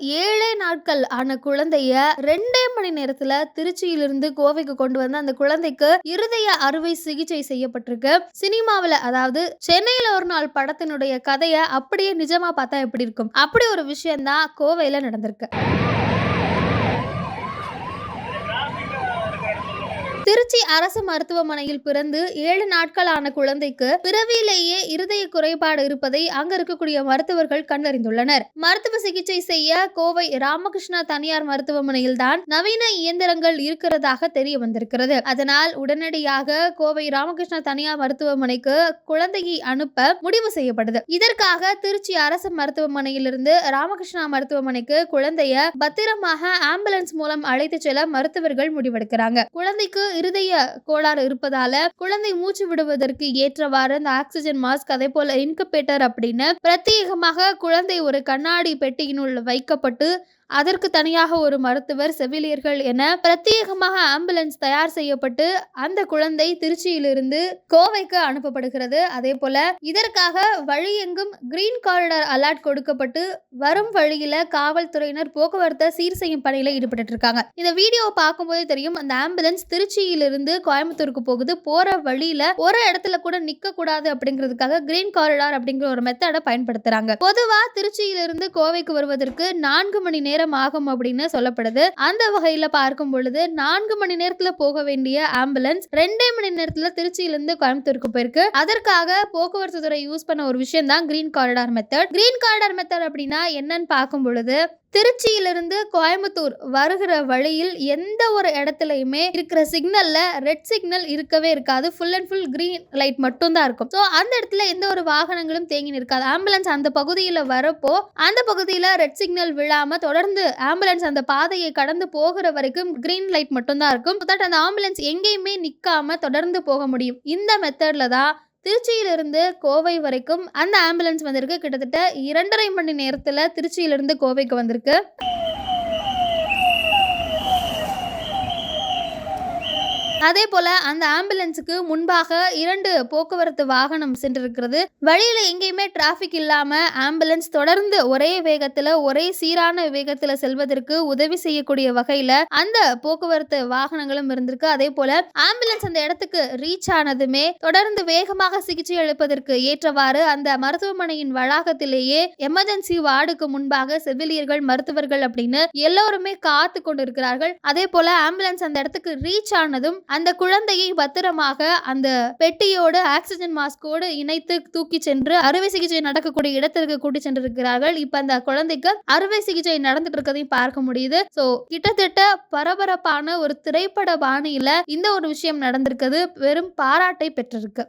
ஏழே நாட்கள் ஆன குழந்தைய ரெண்டே மணி நேரத்துல திருச்சியிலிருந்து கோவைக்கு கொண்டு வந்து அந்த குழந்தைக்கு இருதய அறுவை சிகிச்சை செய்யப்பட்டிருக்கு. சினிமாவில் அதாவது சென்னையில ஒரு நாள் படத்தினுடைய கதையை அப்படியே நிஜமா பார்த்தா எப்படி இருக்கும்? அப்படி ஒரு விஷயம் தான் கோவையில நடந்திருக்கு. திருச்சி அரசு மருத்துவமனையில் பிறந்து ஏழு நாட்களான குழந்தைக்கு பிறவியிலேயே இருதய குறைபாடு இருப்பதை அங்க இருக்கக்கூடிய மருத்துவர்கள் கண்டறிந்துள்ளனர். மருத்துவ சிகிச்சை செய்ய கோவை ராமகிருஷ்ணா தனியார் மருத்துவமனையில் தான் நவீன இயந்திரங்கள் இருக்கிறதாக தெரிய வந்திருக்கிறது. அதனால் உடனடியாக கோவை ராமகிருஷ்ணா தனியார் மருத்துவமனைக்கு குழந்தையை அனுப்ப முடிவு செய்யப்படுது இதற்காக திருச்சி அரசு மருத்துவமனையிலிருந்து ராமகிருஷ்ணா மருத்துவமனைக்கு குழந்தைய பத்திரமாக ஆம்புலன்ஸ் மூலம் அழைத்து செல்ல மருத்துவர்கள் முடிவெடுக்கிறாங்க. குழந்தைக்கு இருதய கோளாறு இருப்பதால குழந்தை மூச்சு விடுவதற்கு ஏற்றவாறு அந்த ஆக்சிஜன் மாஸ்க் அதே போல இன்குபேட்டர் அப்படின்னு பிரத்யேகமாக குழந்தை ஒரு கண்ணாடி பெட்டியினுள் வைக்கப்பட்டு அதற்கு தனியாக ஒரு மருத்துவர் செவிலியர்கள் என பிரத்யேகமாக ஆம்புலன்ஸ் தயார் செய்யப்பட்டு அந்த குழந்தை திருச்சியிலிருந்து கோவைக்கு அனுப்பப்படுகிறது. அதே போல இதற்காக வழியெங்கும் கிரீன் காரிடர் அலர்ட் கொடுக்கப்பட்டு வரும் வழியில காவல்துறையினர் போக்குவரத்தை சீர் செய்யும் பணியில ஈடுபட்டு இருக்காங்க. இந்த வீடியோவை பார்க்கும்போதே தெரியும் அந்த ஆம்புலன்ஸ் திருச்சியிலிருந்து கோயம்புத்தூருக்கு போகுது. போற வழியில ஒரு இடத்துல கூட நிக்க கூடாது அப்படிங்கிறதுக்காக கிரீன் காரிடார் அப்படிங்கிற ஒரு மெத்தடை பயன்படுத்துறாங்க. பொதுவா திருச்சியிலிருந்து கோவைக்கு வருவதற்கு நான்கு மணி நேரம் நேரம் ஆகும் அப்படின்னு சொல்லப்படுது. அந்த வகையில பார்க்கும் பொழுது நான்கு மணி நேரத்துல போக வேண்டிய ஆம்புலன்ஸ் ரெண்டே மணி நேரத்துல திருச்சியிலிருந்து கோயம்புத்தூருக்கு போயிருக்கு. அதற்காக போக்குவரத்து துறை யூஸ் பண்ண ஒரு விஷயம் தான் green corridor method green corridor method அப்படின்னா என்னன்னு பார்க்கும் பொழுது திருச்சியிலிருந்து கோயம்புத்தூர் வருகிற வழியில் எந்த ஒரு இடத்துலையுமே இருக்கிற சிக்னல்ல ரெட் சிக்னல் இருக்கவே இருக்காது. Full and full green light மட்டும் தான் இருக்கும். ஸோ அந்த இடத்துல எந்த ஒரு வாகனங்களும் தேங்கி நிற்காது. ஆம்புலன்ஸ் அந்த பகுதியில் வரப்போ அந்த பகுதியில் ரெட் சிக்னல் விழாம தொடர்ந்து ஆம்புலன்ஸ் அந்த பாதையை கடந்து போகிற வரைக்கும் கிரீன் லைட் மட்டும் தான் இருக்கும் தட் அந்த ஆம்புலன்ஸ் எங்கேயுமே நிற்காம தொடர்ந்து போக முடியும். இந்த மெத்தட்ல தான் திருச்சியிலிருந்து கோவை வரைக்கும் அந்த ஆம்புலன்ஸ் வந்திருக்கு. கிட்டத்தட்ட இரண்டரை மணி நேரத்தில் திருச்சியிலிருந்து கோவைக்கு வந்திருக்கு. அதே போல அந்த ஆம்புலன்ஸுக்கு முன்பாக இரண்டு போக்குவரத்து வாகனம் சென்றிருக்கிறது. வழியில எங்கேயுமே டிராபிக் இல்லாம ஆம்புலன்ஸ் தொடர்ந்து ஒரே வேகத்துல ஒரே சீரான வேகத்துல செல்வதற்கு உதவி செய்யக்கூடிய வகையில அந்த போக்குவரத்து வாகனங்களும் இருந்திருக்கு. அதே போல ஆம்புலன்ஸ் அந்த இடத்துக்கு ரீச் ஆனதுமே தொடர்ந்து வேகமாக சிகிச்சை அளிப்பதற்கு ஏற்றவாறு அந்த மருத்துவமனையின் வளாகத்திலேயே எமர்ஜென்சி வார்டுக்கு முன்பாக செவிலியர்கள் மருத்துவர்கள் அப்படின்னு எல்லோருமே காத்து கொண்டிருக்கிறார்கள். அதே போல ஆம்புலன்ஸ் அந்த இடத்துக்கு ரீச் ஆனதும் அந்த குழந்தையை பத்திரமாக அந்த பெட்டியோடு ஆக்சிஜன் மாஸ்கோடு இணைத்து தூக்கி சென்று அறுவை சிகிச்சை நடக்கக்கூடிய இடத்திற்கு கூட்டி சென்றிருக்கிறார்கள். இப்ப அந்த குழந்தைக்கு அறுவை சிகிச்சை நடந்துட்டு இருக்கதையும் பார்க்க முடியுது. சோ கிட்டத்தட்ட பரபரப்பான ஒரு திரைப்பட பாணியில இந்த ஒரு விஷயம் நடந்திருக்கிறது வெறும் பாராட்டை பெற்றிருக்கு.